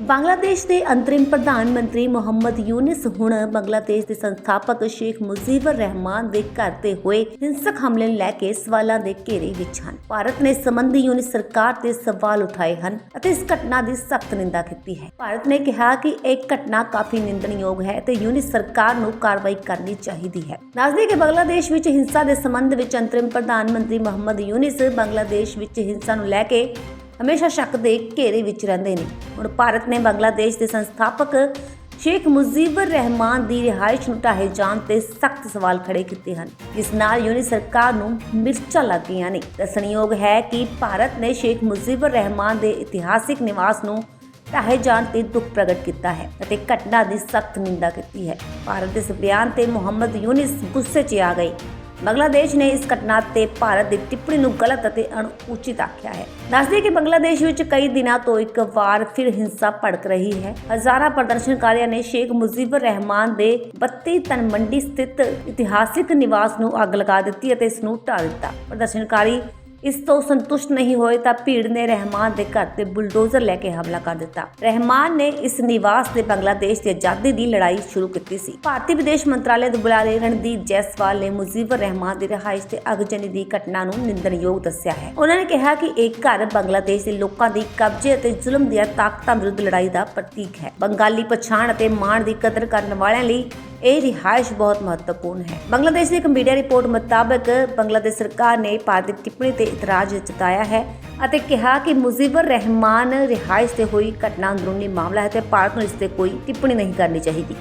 ਬੰਗਲਾਦੇਸ਼ ਦੇ ਅੰਤਰਿਮ ਪ੍ਰਧਾਨ ਮੰਤਰੀ ਮੁਹੰਮਦ ਯੂਨਿਸ ਹੁਣ ਬੰਗਲਾਦੇਸ਼ ਦੇ ਸੰਸਥਾਪਕ ਸ਼ੇਖ ਮੁਜੀਬੁਰ ਰਹਿਮਾਨ ਦੇ ਘਰ ਤੇ ਹੋਏ ਹਿੰਸਕ ਹਮਲੇ ਨੂੰ ਲੈ ਕੇ ਸਵਾਲਾਂ ਦੇ ਘੇਰੇ ਵਿੱਚ ਹਨ। ਭਾਰਤ ਨੇ ਸੰਬੰਧੀ ਯੂਨਿਸ ਸਰਕਾਰ ਤੇ ਸਵਾਲ ਉਠਾਏ ਹਨ ਅਤੇ ਇਸ ਘਟਨਾ ਦੀ ਸਖਤ ਨਿੰਦਾ ਕੀਤੀ ਹੈ। ਭਾਰਤ ਨੇ ਕਿਹਾ ਕਿ ਇਹ ਘਟਨਾ ਕਾਫੀ ਨਿੰਦਣਯੋਗ ਹੈ ਤੇ ਯੂਨਿਸ ਸਰਕਾਰ ਨੂੰ ਕਾਰਵਾਈ ਕਰਨੀ ਚਾਹੀਦੀ ਹੈ। ਦੱਸਦੇ ਕਿ ਬੰਗਲਾਦੇਸ਼ ਵਿੱਚ ਹਿੰਸਾ ਦੇ ਸੰਬੰਧ ਵਿੱਚ ਅੰਤਰਿਮ ਪ੍ਰਧਾਨ ਮੰਤਰੀ ਮੁਹੰਮਦ ਯੂਨਿਸ ਬੰਗਲਾਦੇਸ਼ ਵਿੱਚ ਹਿੰਸਾ ਨੂੰ ਲੈ ਕੇ ਹਮੇਸ਼ਾ ਸ਼ੱਕ ਦੇ ਘੇਰੇ ਵਿੱਚ ਰਹਿੰਦੇ ਨੇ। ਹੁਣ ਭਾਰਤ ਨੇ ਬੰਗਲਾਦੇਸ਼ ਦੇ ਸੰਸਥਾਪਕ ਸ਼ੇਖ ਮੁਜੀਬੁਰ ਰਹਿਮਾਨ ਦੀ ਰਿਹਾਇਸ਼ ਨੂੰ ਢਾਹੇ ਜਾਣ ਤੇ ਸਖਤ ਸਵਾਲ ਖੜੇ ਕੀਤੇ ਹਨ। ਜਿਸ ਨਾਲ ਯੂਨੀ ਸਰਕਾਰ ਨੂੰ ਮਿਰਚਾਂ ਲੱਗ ਗਈਆਂ ਨੇ। ਦੱਸਣਯੋਗ ਹੈ ਕਿ ਭਾਰਤ ਨੇ ਸ਼ੇਖ ਮੁਜੀਬੁਰ ਰਹਿਮਾਨ ਦੇ ਇਤਿਹਾਸਿਕ ਨਿਵਾਸ ਨੂੰ ਢਾਹੇ ਜਾਣ ਤੇ ਦੁੱਖ ਪ੍ਰਗਟ ਕੀਤਾ ਹੈ ਅਤੇ ਘਟਨਾ ਦੀ ਸਖਤ ਨਿੰਦਾ ਕੀਤੀ ਹੈ। ਭਾਰਤ ਦੇ ਇਸ ਬਿਆਨ ਤੇ ਮੁਹੰਮਦ ਯੂਨਿਸ ਗੁੱਸੇ 'ਚ ਆ ਗਏ। ਬੰਗਲਾਦੇਸ਼ ਨੇ ਇਸ ਘਟਨਾ ਤੇ ਭਾਰਤ ਦੀ ਟਿੱਪਣੀ ਨੂੰ ਗਲਤ ਅਤੇ ਅਣਉਚਿਤ ਆਖਿਆ ਹੈ। ਦੱਸਦੇ ਕਿ ਬੰਗਲਾਦੇਸ਼ ਵਿੱਚ ਕਈ ਦਿਨਾਂ ਤੋਂ ਇੱਕ ਵਾਰ ਫਿਰ ਹਿੰਸਾ ਭੜਕ ਰਹੀ ਹੈ। ਹਜ਼ਾਰਾਂ ਪ੍ਰਦਰਸ਼ਨਕਾਰੀਆਂ ਨੇ ਸ਼ੇਖ ਮੁਜੀਬੁਰ ਰਹਿਮਾਨ ਦੇ 32 ਤਨ ਮੰਡੀ ਸਥਿਤ ਇਤਿਹਾਸਿਕ ਨਿਵਾਸ ਨੂੰ ਅੱਗ ਲਗਾ ਦਿੱਤੀ ਅਤੇ ਇਸ ਨੂੰ ਢਾ ਦਿੱਤਾ। ਪ੍ਰਦਰਸ਼ਨਕਾਰੀ ਇਸ ਤੋਂ ਸੰਤੁਸ਼ਟ ਨਹੀਂ ਹੋਏ ਤਾਂ ਭੀੜ ਨੇ ਰਹਿਮਾਨ ਦੇ ਘਰ ਤੇ ਬੁਲਡੋਜ਼ਰ ਲੈ ਕੇ ਹਮਲਾ ਕਰ ਦਿੱਤਾ। ਰਹਿਮਾਨ ਨੇ ਇਸ ਨਿਵਾਸ ਦੇ ਬੰਗਲਾਦੇਸ਼ ਦੀ ਆਜ਼ਾਦੀ ਦੀ ਲੜਾਈ ਸ਼ੁਰੂ ਕੀਤੀ ਸੀ। ਭਾਰਤੀ ਵਿਦੇਸ਼ ਮੰਤਰਾਲੇ ਦੇ ਬੁਲਾਰੇ ਰਣਦੀਪ ਜੈਸਵਾਲ ਨੇ ਮੁਜੀਬੁਰ ਰਹਿਮਾਨ ਦੀ ਰਿਹਾਇਸ਼ ਤੇ ਅਗਜਨੀ ਦੀ ਘਟਨਾ ਨੂੰ ਨਿੰਦਣਯੋਗ ਦੱਸਿਆ ਹੈ। ਉਹਨਾਂ ਨੇ ਕਿਹਾ ਕਿ ਇਹ ਘਰ ਬੰਗਲਾਦੇਸ਼ ਦੇ ਲੋਕਾਂ ਦੀ ਕਬਜ਼ੇ ਅਤੇ ਜ਼ੁਲਮ ਦੀਆਂ ਤਾਕਤਾਂ ਵਿਰੁੱਧ ਲੜਾਈ ਦਾ ਪ੍ਰਤੀਕ ਹੈ। ਬੰਗਾਲੀ ਪਛਾਣ ਅਤੇ ਮਾਣ ਦੀ ਕਦਰ ਕਰਨ ਵਾਲਿਆਂ ਲਈ ਇਹ ਰਿਹਾਇਸ਼ ਬਹੁਤ ਮਹੱਤਵਪੂਰਨ ਹੈ। ਬੰਗਲਾਦੇਸ਼ ਦੀ ਇੱਕ ਮੀਡੀਆ ਰਿਪੋਰਟ ਮੁਤਾਬਕ ਬੰਗਲਾਦੇਸ਼ ਸਰਕਾਰ ਨੇ ਭਾਰਤ ਦੀ ਟਿੱਪਣੀ ਤੇ ਇਤਰਾਜ਼ ਜਤਾਇਆ ਹੈ ਅਤੇ ਕਿਹਾ ਕਿ ਮੁਜ਼ੀਬਰ ਰਹਿਮਾਨ ਰਿਹਾਇਸ਼ ਤੇ ਹੋਈ ਘਟਨਾ ਅੰਦਰੂਨੀ ਮਾਮਲਾ ਹੈ ਤੇ ਭਾਰਤ ਨੂੰ ਇਸ ਤੇ ਕੋਈ ਟਿੱਪਣੀ ਨਹੀਂ ਕਰਨੀ ਚਾਹੀਦੀ।